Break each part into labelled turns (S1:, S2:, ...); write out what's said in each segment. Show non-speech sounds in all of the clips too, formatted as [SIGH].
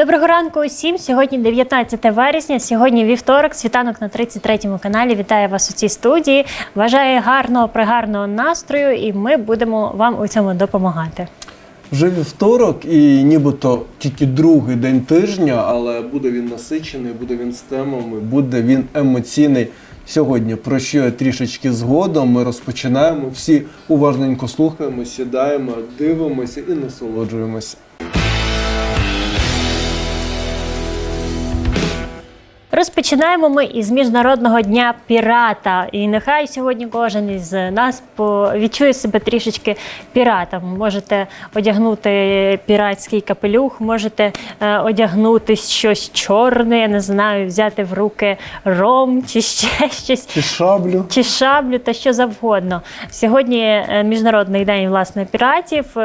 S1: Доброго ранку усім. Сьогодні 19 вересня. Сьогодні вівторок, світанок на 33-му каналі. Вітаю вас у цій студії. Бажаю гарного, пригарного настрою, і ми будемо вам у цьому допомагати.
S2: Вже вівторок, і нібито тільки другий день тижня, але буде він насичений, буде він з темами, буде він емоційний. Сьогодні про що трішечки згодом ми розпочинаємо. Всі уважненько слухаємо, сідаємо, дивимося і насолоджуємося.
S1: Розпочинаємо ми із міжнародного дня пірата. І нехай сьогодні кожен із нас відчує себе трішечки піратом. Можете одягнути піратський капелюх, можете е, одягнути щось чорне, я не знаю, взяти в руки ром чи ще [LAUGHS] щось.
S2: Чи шаблю?
S1: чи шаблю та що завгодно. Сьогодні е, міжнародний день власне піратів.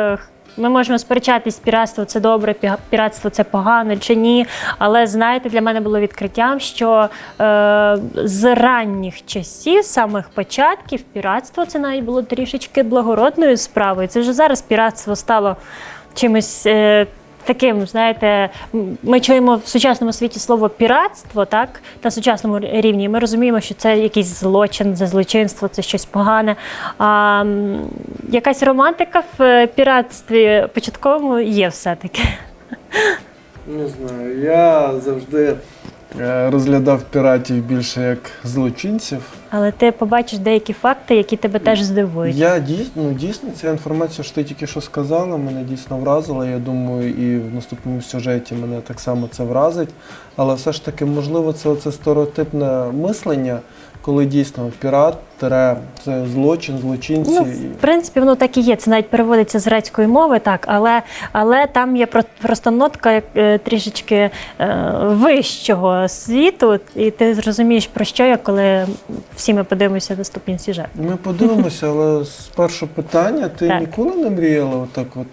S1: Ми можемо сперечатись, піратство це добре, пі- піратство це погано чи ні. Але знаєте, для мене було відкриттям, що е, з ранніх часів, самих початків, піратство це навіть було трішечки благородною справою. Це вже зараз піратство стало чимось. Е, Таким, знаєте, ми чуємо в сучасному світі слово піратство, так на сучасному рівні. Ми розуміємо, що це якийсь злочин, це злочинство, це щось погане. А якась романтика в е, піратстві початковому є все-таки.
S2: Не знаю. Я завжди розглядав піратів більше як злочинців.
S1: Але ти побачиш деякі факти, які тебе теж здивують.
S2: Я дійсно, ну, дійсно ця інформація, що ти тільки що сказала, мене дійсно вразила. Я думаю, і в наступному сюжеті мене так само це вразить. Але все ж таки, можливо, це оце стереотипне мислення, коли дійсно пірат це злочин, злочинці.
S1: Ну, в принципі, воно так і є. Це навіть переводиться з грецької мови, так, але, але там є про- просто нотка е, трішечки е, вищого світу, і ти зрозумієш, про що я, коли всі ми подивимося наступні сюжет.
S2: Ми подивимося, але спершу питання: ти
S1: Так.
S2: ніколи не мріяла отак от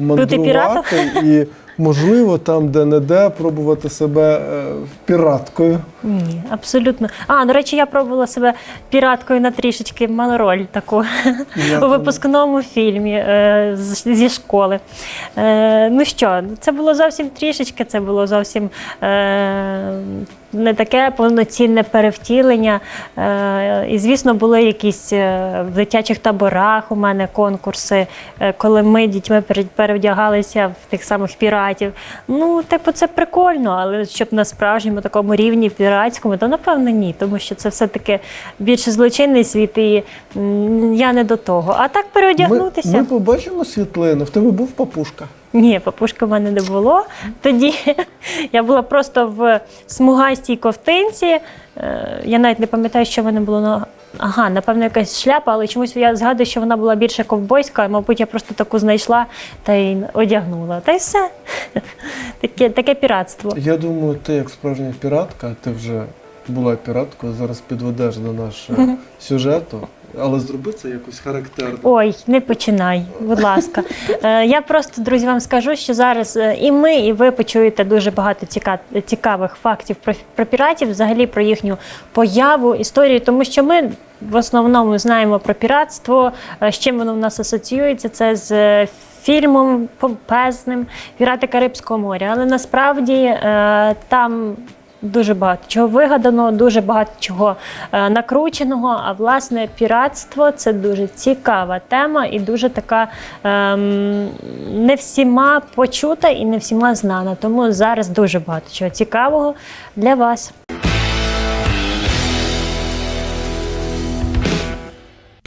S2: мандрувати і, можливо, там де-не-де пробувати себе е, піраткою.
S1: Ні, абсолютно. А, до речі, я пробувала себе піраткою на трішечки мала роль таку у випускному фільмі е, зі школи. Е, ну що, це було зовсім трішечки, це було зовсім е, не таке повноцінне перевтілення. Е, і, звісно, були якісь е, в дитячих таборах у мене конкурси, е, коли ми дітьми пере- перевдягалися в тих самих піратів. Ну, типу, це прикольно, але щоб на справжньому такому рівні піратському, то напевно ні, тому що це все-таки більше злочинний світ, і я не до того. А так переодягнутися.
S2: Ми, ми побачимо світлину. В тебе був папушка.
S1: Ні, папушки в мене не було. Тоді [LAUGHS] я була просто в смугастій ковтинці. Е, Я навіть не пам'ятаю, що в мене було на. Ага, напевно, якась шляпа, але чомусь я згадую, що вона була більше ковбойська, мабуть, я просто таку знайшла та й одягнула. Та й все. [LAUGHS] Таке, таке піратство.
S2: Я думаю, ти як справжня піратка, ти вже була піраткою, зараз підведеш до нашого сюжету, але зроби це якось характерно.
S1: Ой, не починай, будь ласка. [LAUGHS] Е, Я просто, друзі, вам скажу, що зараз е, і ми, і ви почуєте дуже багато ціка- цікавих фактів про, піратів, взагалі про їхню появу, історію, тому що ми. В основному знаємо про піратство, е, з чим воно в нас асоціюється. Це з фільмом помпезним Пірати Карибського моря. Але насправді там Дуже багато чого вигадано, дуже багато чого е, накрученого. А власне, піратство це дуже цікава тема і дуже така ем, не всіма почута і не всіма знана. Тому зараз дуже багато чого цікавого для вас.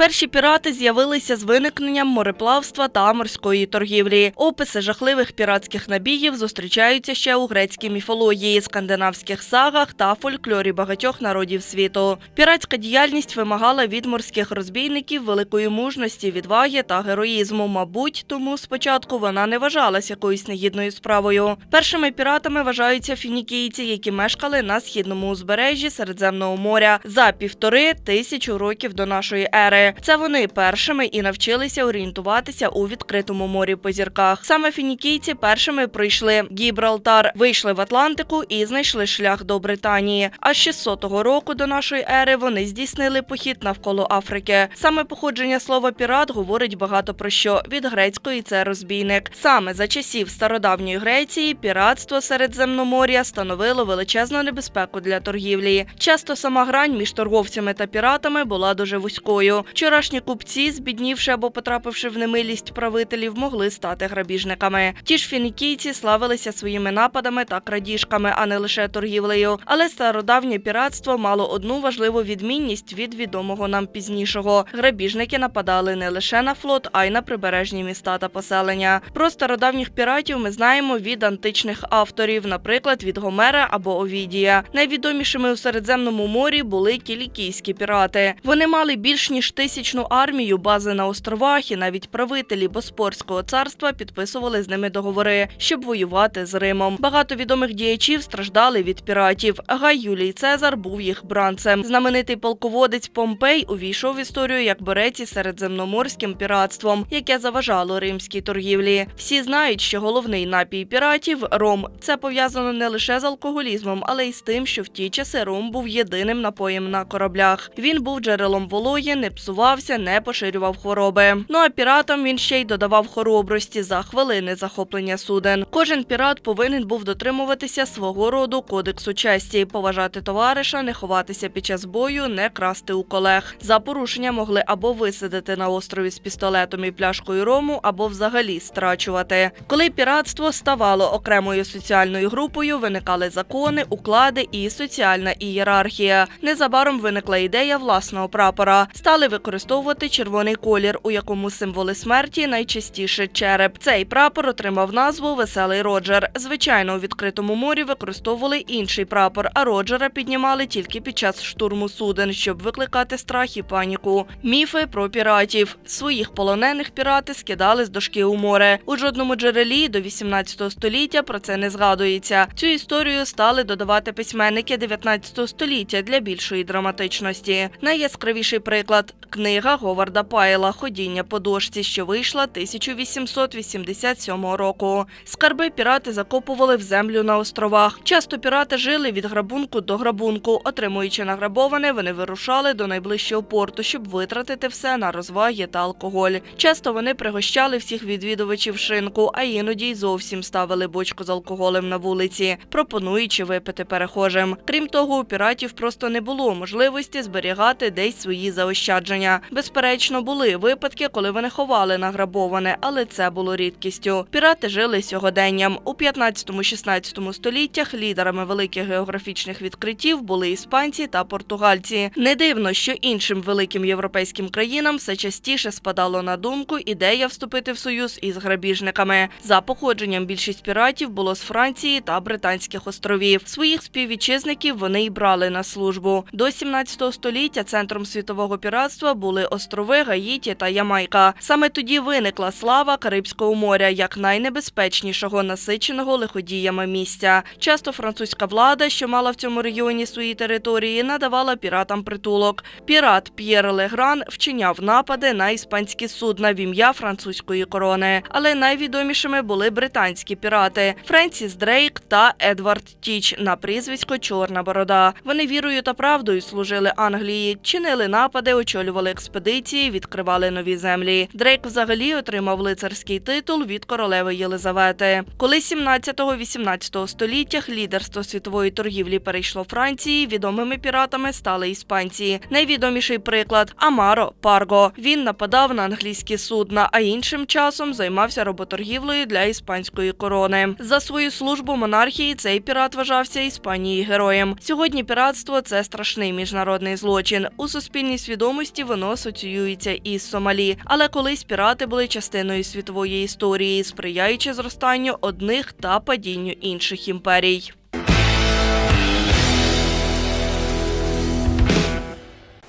S3: Перші пірати з'явилися з виникненням мореплавства та морської торгівлі. Описи жахливих піратських набігів зустрічаються ще у грецькій міфології, скандинавських сагах та фольклорі багатьох народів світу. Піратська діяльність вимагала від морських розбійників великої мужності, відваги та героїзму. Мабуть, тому спочатку вона не вважалась якоюсь негідною справою. Першими піратами вважаються фінікійці, які мешкали на східному узбережжі Середземного моря за півтори тисячу років до нашої ери. Це вони першими і навчилися орієнтуватися у відкритому морі по зірках. Саме фінікійці першими пройшли Гібралтар, вийшли в Атлантику і знайшли шлях до Британії. А з 600 року до нашої ери вони здійснили похід навколо Африки. Саме походження слова пірат говорить багато про що від грецької це розбійник. Саме за часів стародавньої Греції піратство Середземномор'я становило величезну небезпеку для торгівлі. Часто сама грань між торговцями та піратами була дуже вузькою. Вчорашні купці, збіднівши або потрапивши в немилість правителів, могли стати грабіжниками. Ті ж фінікійці славилися своїми нападами та крадіжками, а не лише торгівлею. Але стародавнє піратство мало одну важливу відмінність від відомого нам пізнішого. Грабіжники нападали не лише на флот, а й на прибережні міста та поселення. Про стародавніх піратів ми знаємо від античних авторів, наприклад, від Гомера або Овідія. Найвідомішими у Середземному морі були кілікійські пірати. Вони мали більш ніж тисячну армію, бази на островах, і навіть правителі Боспорського царства підписували з ними договори, щоб воювати з Римом. Багато відомих діячів страждали від піратів. Гай Юлій Цезар був їх бранцем. Знаменитий полководець Помпей увійшов в історію як борець із середземноморським піратством, яке заважало римській торгівлі. Всі знають, що головний напій піратів ром. Це пов'язано не лише з алкоголізмом, але й з тим, що в ті часи ром був єдиним напоєм на кораблях. Він був джерелом вологі, не псувався, не поширював хвороби. Ну а піратам він ще й додавав хоробрості за хвилини захоплення суден. Кожен пірат повинен був дотримуватися свого роду кодексу честі, поважати товариша, не ховатися під час бою, не красти у колег. За порушення могли або висадити на острові з пістолетом і пляшкою рому, або взагалі страчувати. Коли піратство ставало окремою соціальною групою, виникали закони, уклади і соціальна ієрархія. Незабаром виникла ідея власного прапора. Стали використовувати червоний колір, у якому символи смерті найчастіше череп. Цей прапор отримав назву Веселий Роджер. Звичайно, у відкритому морі використовували інший прапор, а Роджера піднімали тільки під час штурму суден, щоб викликати страх і паніку. Міфи про піратів своїх полонених пірати скидали з дошки у море. У жодному джерелі до 18 століття про це не згадується. Цю історію стали додавати письменники 19 століття для більшої драматичності. Найяскравіший приклад книга Говарда Пайла Ходіння по дошці, що вийшла 1887 року. Скарби пірати закопували в землю на островах. Часто пірати жили від грабунку до грабунку. Отримуючи награбоване, вони вирушали до найближчого порту, щоб витратити все на розваги та алкоголь. Часто вони пригощали всіх відвідувачів шинку, а іноді й зовсім ставили бочку з алкоголем на вулиці, пропонуючи випити перехожим. Крім того, у піратів просто не було можливості зберігати десь свої заощадження. Безперечно, були випадки, коли вони ховали награбоване, але це було рідкістю. Пірати жили сьогоденням. У 15-16 століттях лідерами великих географічних відкриттів були іспанці та португальці. Не дивно, що іншим великим європейським країнам все частіше спадало на думку ідея вступити в союз із грабіжниками. За походженням більшість піратів було з Франції та Британських островів. Своїх співвітчизників вони й брали на службу. До 17 століття центром світового піратства були острови Гаїті та Ямайка. Саме тоді виникла слава Карибського моря як найнебезпечнішого насиченого лиходіями місця. Часто французька влада, що мала в цьому регіоні свої території, надавала піратам притулок. Пірат П'єр Легран вчиняв напади на іспанські судна в ім'я французької корони. Але найвідомішими були британські пірати Френсіс Дрейк та Едвард Тіч на прізвисько Чорна Борода. Вони вірою та правдою служили Англії, чинили напади, очолювали експедиції, відкривали нові землі. Дрейк взагалі отримав лицарський титул від королеви Єлизавети. Коли 17-18 століттях лідерство світової торгівлі перейшло Франції, відомими піратами стали іспанці. Найвідоміший приклад Амаро Парго. Він нападав на англійські судна, а іншим часом займався роботоргівлею для іспанської корони. За свою службу монархії цей пірат вважався Іспанії героєм. Сьогодні піратство це страшний міжнародний злочин. У суспільній свідомості воно асоціюється із Сомалі. Але колись пірати були частиною світової історії, сприяючи зростанню одних та падінню інших імперій.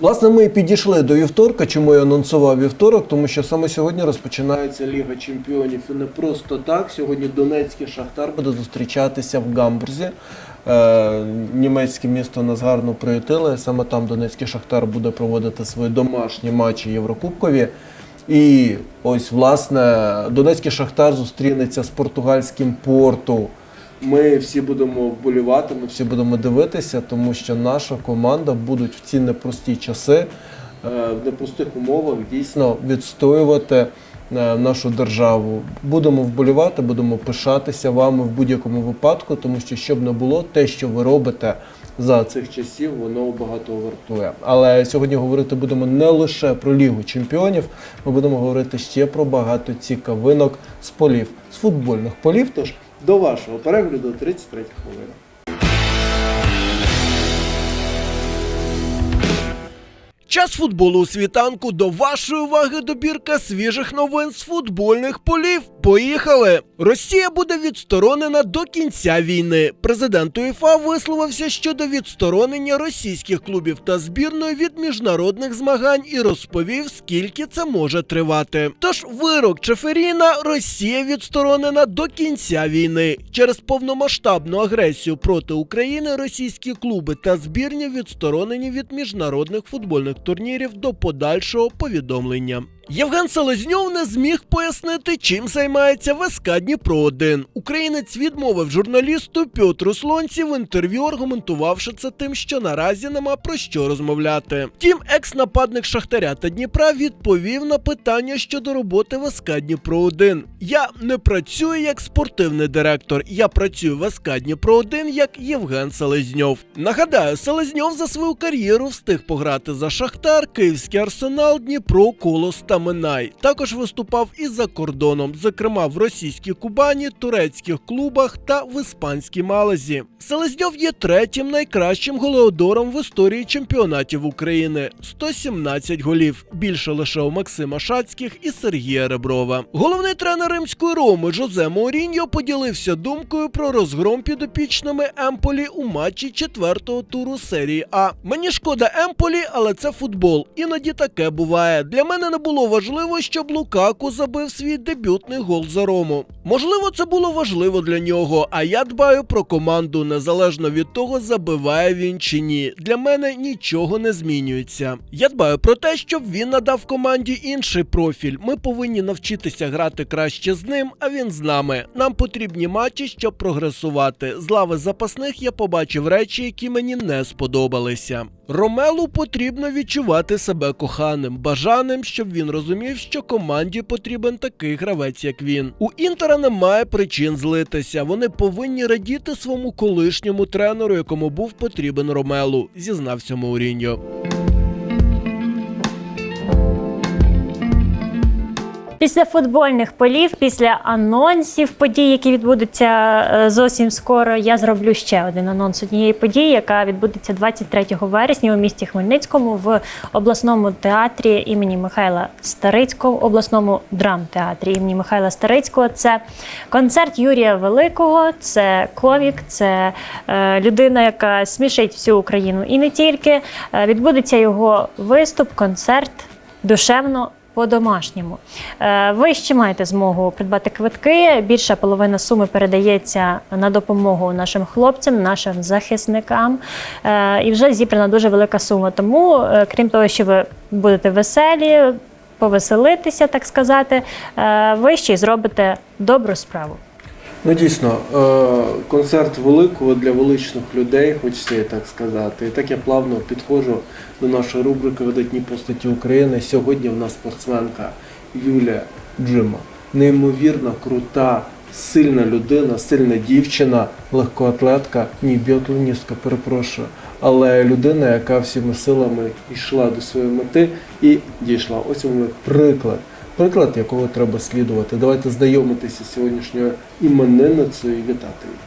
S2: Власне, ми підійшли до вівторка. Чому я анонсував вівторок? Тому що саме сьогодні розпочинається Ліга Чемпіонів. І не просто так. Сьогодні Донецький Шахтар буде зустрічатися в Гамбурзі. Е, німецьке місто нас гарно приютили. Саме там Донецький Шахтар буде проводити свої домашні матчі Єврокубкові. І ось власне Донецький Шахтар зустрінеться з португальським порту. Ми всі будемо вболівати, ми всі будемо дивитися, тому що наша команда будуть в ці непрості часи, е, в непростих умовах дійсно відстоювати нашу державу. Будемо вболівати, будемо пишатися вами в будь-якому випадку, тому що щоб не було, те, що ви робите за цих часів, воно багато вартує. Але сьогодні говорити будемо не лише про Лігу чемпіонів, ми будемо говорити ще про багато цікавинок з полів, з футбольних полів. Тож до вашого перегляду 33 хвилина.
S4: Час футболу у світанку до вашої уваги добірка свіжих новин з футбольних полів. Поїхали! Росія буде відсторонена до кінця війни. Президент УЄФА висловився щодо відсторонення російських клубів та збірної від міжнародних змагань і розповів, скільки це може тривати. Тож вирок Чеферіна Росія відсторонена до кінця війни. Через повномасштабну агресію проти України російські клуби та збірні відсторонені від міжнародних футбольних турнірів до подальшого повідомлення. Євген Селезньов не зміг пояснити, чим займається ВСК Дніпро 1 Українець відмовив журналісту Пьотру Слонці в інтерв'ю, аргументувавши це тим, що наразі нема про що розмовляти. Втім, екс-нападник Шахтаря та Дніпра відповів на питання щодо роботи ВСК Дніпро 1 Я не працюю як спортивний директор. Я працюю в ВСК Дніпро 1 як Євген Селезньов. Нагадаю, Селезньов за свою кар'єру встиг пограти за Шахтар, Київський арсенал, Дніпро, Колос та Минай. Також виступав і за кордоном, зокрема в російській Кубані, турецьких клубах та в іспанській Малазі. Селезньов є третім найкращим голеодором в історії чемпіонатів України 117 голів. Більше лише у Максима Шацьких і Сергія Реброва. Головний тренер римської Роми Жозе Мауріньо поділився думкою про розгром підопічними Емполі у матчі четвертого туру серії А. Мені шкода Емполі, але це футбол. Іноді таке буває. Для мене не було важливо, щоб Лукаку забив свій дебютний гол за Рому. Можливо, це було важливо для нього, а я дбаю про команду незалежно від того, забиває він чи ні. Для мене нічого не змінюється. Я дбаю про те, щоб він надав команді інший профіль. Ми повинні навчитися грати краще з ним, а він з нами. Нам потрібні матчі, щоб прогресувати. З лави запасних я побачив речі, які мені не сподобалися. Ромелу потрібно відчувати себе коханим, бажаним, щоб він розумів, що команді потрібен такий гравець, як він. У інтера немає причин злитися. Вони повинні радіти своєму колишньому тренеру, якому був потрібен Ромелу, зізнався Мауріньо.
S1: Після футбольних полів, після анонсів подій, які відбудуться е, зовсім скоро, я зроблю ще один анонс однієї події, яка відбудеться 23 вересня у місті Хмельницькому в обласному театрі імені Михайла Старицького, обласному драмтеатрі імені Михайла Старицького. Це концерт Юрія Великого, це комік, це е, людина, яка смішить всю Україну і не тільки. Е, відбудеться його виступ, концерт душевно по-домашньому. Е, Ви ще маєте змогу придбати квитки. Більша половина суми передається на допомогу нашим хлопцям, нашим захисникам. Е, І вже зібрана дуже велика сума. Тому, е, крім того, що ви будете веселі, повеселитися, так сказати, ви ще й зробите добру справу.
S2: Ну дійсно, концерт великого для величних людей, хочеться так сказати. І так я плавно підходжу до нашої рубрики Видатні постаті України. Сьогодні в нас спортсменка Юлія Джима. Неймовірно крута, сильна людина, сильна дівчина, легкоатлетка, ні, біатлоністка, перепрошую. Але людина, яка всіми силами йшла до своєї мети і дійшла. Ось вам приклад приклад, якого треба слідувати. Давайте знайомитися з сьогоднішньою іменинницею і вітати її.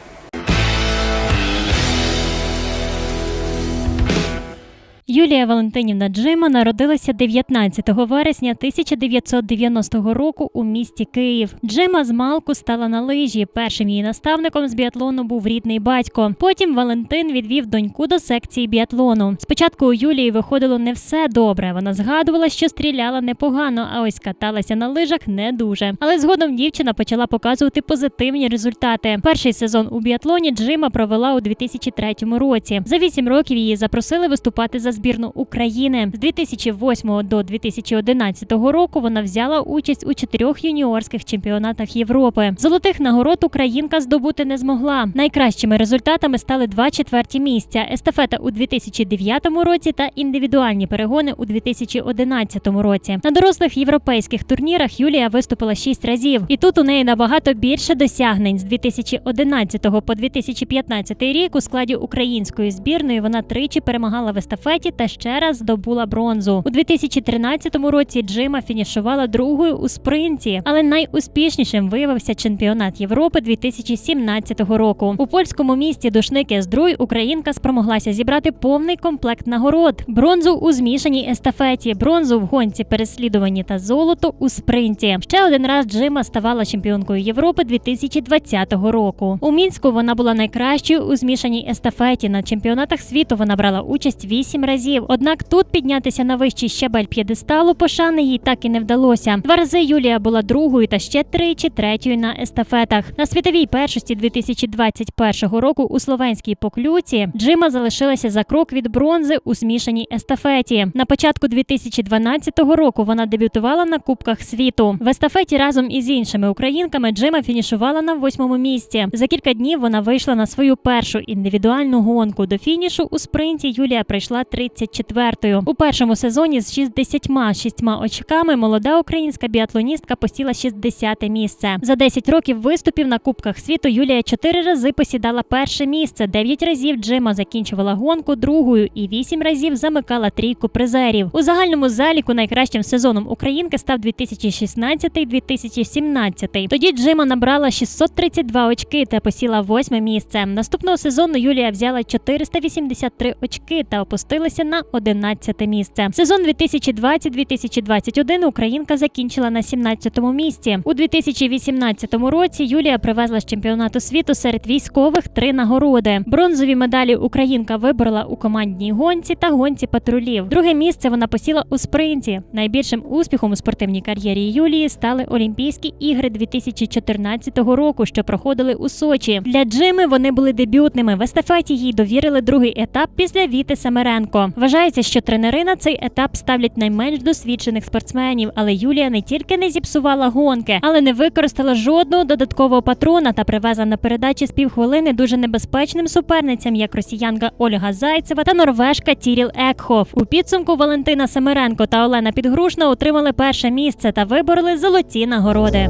S5: Юлія Валентинівна Джима народилася 19 вересня 1990 року у місті Київ. Джима з малку стала на лижі. Першим її наставником з біатлону був рідний батько. Потім Валентин відвів доньку до секції біатлону. Спочатку у Юлії виходило не все добре. Вона згадувала, що стріляла непогано, а ось каталася на лижах не дуже. Але згодом дівчина почала показувати позитивні результати. Перший сезон у біатлоні Джима провела у 2003 році. За вісім років її запросили виступати за збірну України. З 2008 до 2011 року вона взяла участь у чотирьох юніорських чемпіонатах Європи. Золотих нагород українка здобути не змогла. Найкращими результатами стали два четверті місця: естафета у 2009 році та індивідуальні перегони у 2011 році. На дорослих європейських турнірах Юлія виступила шість разів, і тут у неї набагато більше досягнень з 2011 по 2015 рік у складі української збірної вона тричі перемагала в естафеті та ще раз здобула бронзу. У 2013 році Джима фінішувала другою у спринті, але найуспішнішим виявився чемпіонат Європи 2017 року. У польському місті Душники Здруй Українка спромоглася зібрати повний комплект нагород: бронзу у змішаній естафеті, бронзу в гонці переслідуванні та золото у спринті. Ще один раз Джима ставала чемпіонкою Європи 2020 року. У мінську вона була найкращою у змішаній естафеті. На чемпіонатах світу вона брала участь вісім разів. Однак тут піднятися на вищий щабель п'єдесталу пошани їй так і не вдалося. Два рази Юлія була другою та ще тричі третьою на естафетах. На світовій першості 2021 року у словенській поклюці Джима залишилася за крок від бронзи у змішаній естафеті. На початку 2012 року вона дебютувала на Кубках світу. В естафеті разом із іншими українками Джима фінішувала на восьмому місці. За кілька днів вона вийшла на свою першу індивідуальну гонку. До фінішу у спринті Юлія прийшла 34-ю. У першому сезоні з 66 очками молода українська біатлоністка посіла 60 місце. За 10 років виступів на Кубках світу Юлія чотири рази посідала перше місце. Дев'ять разів Джима закінчувала гонку другою і вісім разів замикала трійку призерів. У загальному заліку найкращим сезоном українки став 2016-2017. Тоді Джима набрала 632 очки та посіла восьме місце. Наступного сезону Юлія взяла 483 очки та опустилася на 11 місце. Сезон 2020-2021 українка закінчила на 17-му місці. У 2018 році Юлія привезла з чемпіонату світу серед військових три нагороди. Бронзові медалі Українка виборола у командній гонці та гонці патрулів. Друге місце вона посіла у спринті. Найбільшим успіхом у спортивній кар'єрі Юлії стали Олімпійські ігри 2014 року, що проходили у Сочі. Для Джими вони були дебютними. В естафеті їй довірили другий етап після Віти Семеренко. Вважається, що тренери на цей етап ставлять найменш досвідчених спортсменів, але Юлія не тільки не зіпсувала гонки, але не використала жодного додаткового патрона та привезла на передачі з півхвилини дуже небезпечним суперницям, як росіянка Ольга Зайцева та норвежка Тіріл Екхоф. У підсумку Валентина Семеренко та Олена Підгрушна отримали перше місце та вибороли золоті нагороди.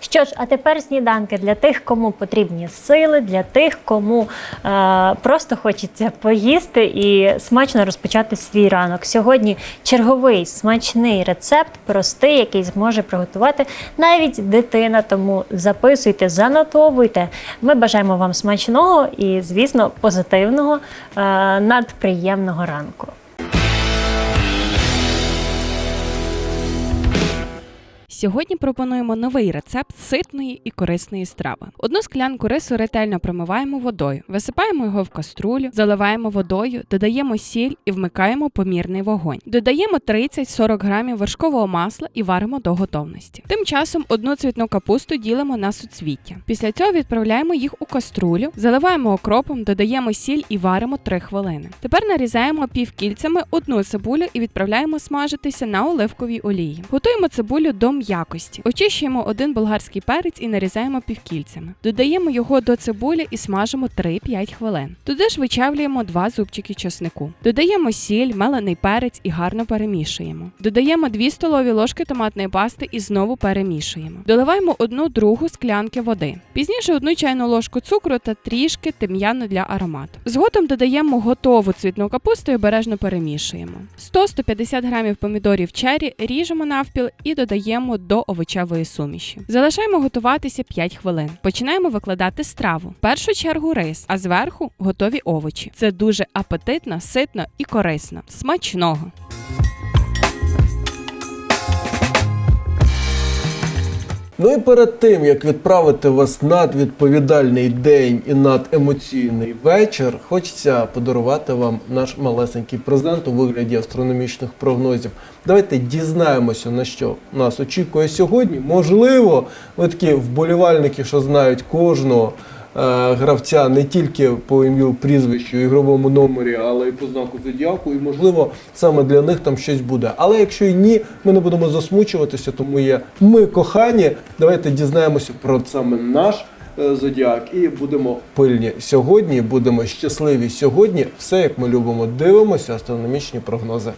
S5: Що ж, а тепер сніданки для тих, кому потрібні сили, для тих, кому е, просто хочеться поїсти і смачно розпочати свій ранок. Сьогодні черговий смачний рецепт, простий, який зможе приготувати навіть дитина. Тому записуйте, занотовуйте. Ми бажаємо вам смачного і, звісно, позитивного, е, надприємного ранку.
S6: Сьогодні пропонуємо новий рецепт ситної і корисної страви. Одну склянку рису ретельно промиваємо водою, висипаємо його в каструлю, заливаємо водою, додаємо сіль і вмикаємо помірний вогонь. Додаємо 30-40 грамів вершкового масла і варимо до готовності. Тим часом одну цвітну капусту ділимо на суцвіття. Після цього відправляємо їх у каструлю, заливаємо окропом, додаємо сіль і варимо 3 хвилини. Тепер нарізаємо півкільцями одну цибулю і відправляємо смажитися на оливковій олії. Готуємо цибулю до м'якості. Очищуємо один болгарський перець і нарізаємо півкільцями. Додаємо його до цибулі і смажимо 3-5 хвилин. Туди ж вичавлюємо 2 зубчики чеснику. Додаємо сіль, мелений перець і гарно перемішуємо. Додаємо 2 столові ложки томатної пасти і знову перемішуємо. Доливаємо одну другу склянки води. Пізніше одну чайну ложку цукру та трішки тим'яну для аромату. Згодом додаємо готову цвітну капусту і обережно перемішуємо. 100-150 грамів помідорів чері ріжемо навпіл і додаємо до овочевої суміші. Залишаємо готуватися 5 хвилин. Починаємо викладати страву. В першу чергу рис, а зверху готові овочі. Це дуже апетитно, ситно і корисно. Смачного!
S2: Ну і перед тим, як відправити вас над відповідальний день і над емоційний вечір, хочеться подарувати вам наш малесенький презент у вигляді астрономічних прогнозів. Давайте дізнаємося, на що нас очікує сьогодні. Можливо, ви такі вболівальники, що знають кожного. Е, Гравця не тільки по ім'ю прізвищу, ігровому номері, але й по знаку зодіаку, і можливо саме для них там щось буде. Але якщо і ні, ми не будемо засмучуватися, тому є ми кохані. Давайте дізнаємося про саме наш е, зодіак і будемо пильні сьогодні. Будемо щасливі сьогодні. Все як ми любимо. Дивимося астрономічні прогнози.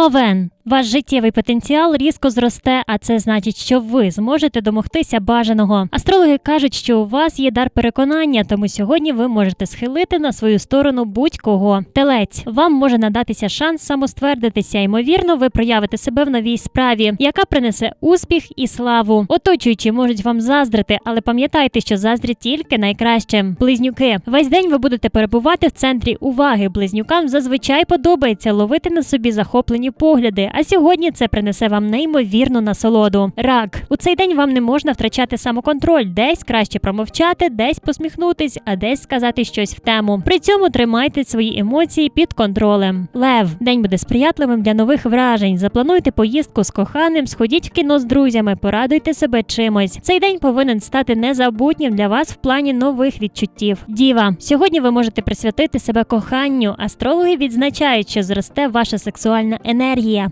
S5: Овен, ваш життєвий потенціал різко зросте, а це значить, що ви зможете домогтися бажаного. Астрологи кажуть, що у вас є дар переконання, тому сьогодні ви можете схилити на свою сторону будь-кого. Телець вам може надатися шанс самоствердитися. Ймовірно, ви проявите себе в новій справі, яка принесе успіх і славу. Оточуючі можуть вам заздрити, але пам'ятайте, що заздрять тільки найкраще. Близнюки, весь день ви будете перебувати в центрі уваги. Близнюкам зазвичай подобається ловити на собі захоплені погляди. А сьогодні це принесе вам неймовірну насолоду. Рак у цей день вам не можна втрачати самоконтроль. Десь краще промовчати, десь посміхнутись, а десь сказати щось в тему. При цьому тримайте свої емоції під контролем. Лев день буде сприятливим для нових вражень. Заплануйте поїздку з коханим, сходіть в кіно з друзями, порадуйте себе чимось. Цей день повинен стати незабутнім для вас в плані нових відчуттів. Діва, сьогодні ви можете присвятити себе коханню. Астрологи відзначають, що зросте ваша сексуальна енергія.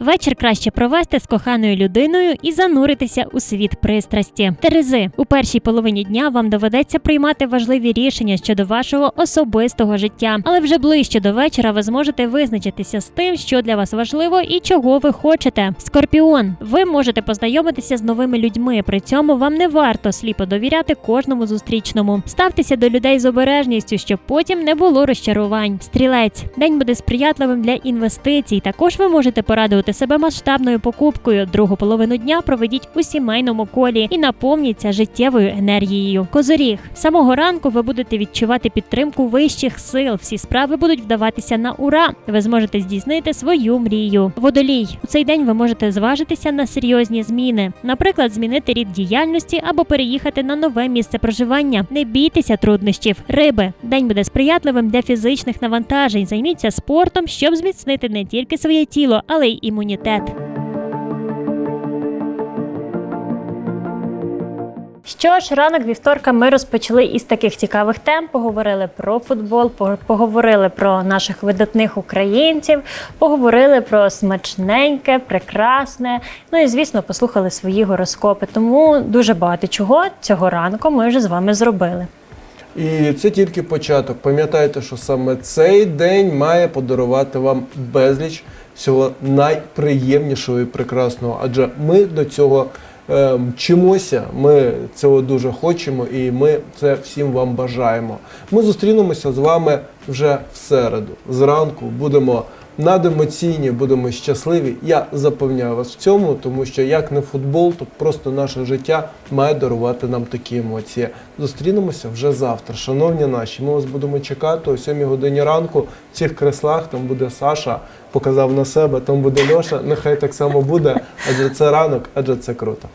S5: Вечір краще провести з коханою людиною і зануритися у світ пристрасті. Терези у першій половині дня вам доведеться приймати важливі рішення щодо вашого особистого життя, але вже ближче до вечора ви зможете визначитися з тим, що для вас важливо і чого ви хочете. Скорпіон, ви можете познайомитися з новими людьми. При цьому вам не варто сліпо довіряти кожному зустрічному. Ставтеся до людей з обережністю, щоб потім не було розчарувань. Стрілець день буде сприятливим для інвестицій. Також ви можете порадувати себе масштабною покупкою. Другу половину дня проведіть у сімейному колі і наповніться життєвою енергією. Козоріг самого ранку ви будете відчувати підтримку вищих сил. Всі справи будуть вдаватися на ура. Ви зможете здійснити свою мрію. Водолій у цей день ви можете зважитися на серйозні зміни, наприклад, змінити рід діяльності або переїхати на нове місце проживання. Не бійтеся труднощів. Риби день буде сприятливим для фізичних навантажень. Займіться спортом, щоб зміцнити не тільки своє тіло, але й імунітет. Що ж, ранок вівторка ми розпочали із таких цікавих тем. Поговорили про футбол, поговорили про наших видатних українців, поговорили про смачненьке, прекрасне. Ну і звісно, послухали свої гороскопи. Тому дуже багато чого цього ранку ми вже з вами зробили.
S2: І це тільки початок. Пам'ятайте, що саме цей день має подарувати вам безліч всього найприємнішого і прекрасного. Адже ми до цього е, мчимося, ми цього дуже хочемо і ми це всім вам бажаємо. Ми зустрінемося з вами вже в середу. Зранку будемо надемоційні, будемо щасливі. Я запевняю вас в цьому, тому що як не футбол, то просто наше життя має дарувати нам такі емоції. Зустрінемося вже завтра. Шановні наші, ми вас будемо чекати о 7 годині ранку в цих креслах. Там буде Саша, показав на себе, там буде Льоша. Нехай так само буде, адже це ранок, адже це круто.